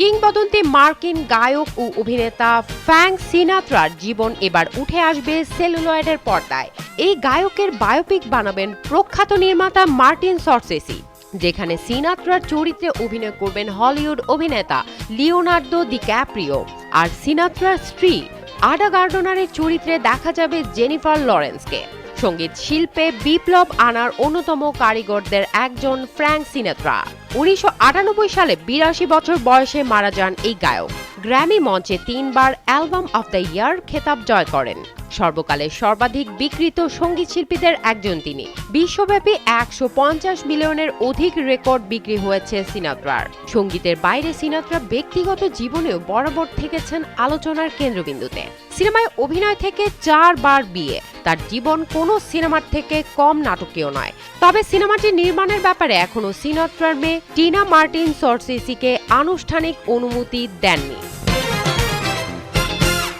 কিংবদন্তি মার্কিন গায়ক ও অভিনেতা ফ্যাং সিনাত্রার জীবন এবার উঠে আসবে সেলুলয়েডের পর্দায়। এই গায়কের বায়োপিক বানাবেন প্রখ্যাত নির্মাতা মার্টিন সরসেসি, যেখানে সিনাত্রার চরিত্রে অভিনয় করবেন হলিউড অভিনেতা লিওনার্দো দি ক্যাপ্রিও আর সিনাত্রার স্ত্রী আডা গার্ডনারের চরিত্রে দেখা যাবে জেনিফার লরেন্সকে। সংগীত শিল্পে বিপ্লব আনার অন্যতম কারিগরদের একজন ফ্র্যাঙ্ক সিনাত্রা। উনিশশো সালে বিরাশি বছর বয়সে মারা যান এই গায়ক। গ্র্যামি মঞ্চে তিনবার অ্যালবাম অফ দ্য ইয়ার খেতাব জয় করেন। সর্বকালের সর্বাধিক বিকৃত সংগীত শিল্পীদের একজন তিনি। বিশ্বব্যাপী একশো পঞ্চাশ মিলিয়নের অধিক রেকর্ড বিক্রি হয়েছে সিনাত্রার। সঙ্গীতের বাইরে সিনাত্রা ব্যক্তিগত জীবনেও বরাবর থেকেছেন আলোচনার কেন্দ্রবিন্দুতে। সিনেমায় অভিনয় থেকে চারবার বিয়ে। তার জীবন কোনো সিনেমার থেকে কম নাটকীয় নয়। তবে সিনেমাটি নির্মাণের ব্যাপারে এখনও সিনাত্রার মেয়ে টিনা মার্টিন সরসিসিকে আনুষ্ঠানিক অনুমতি দেননি।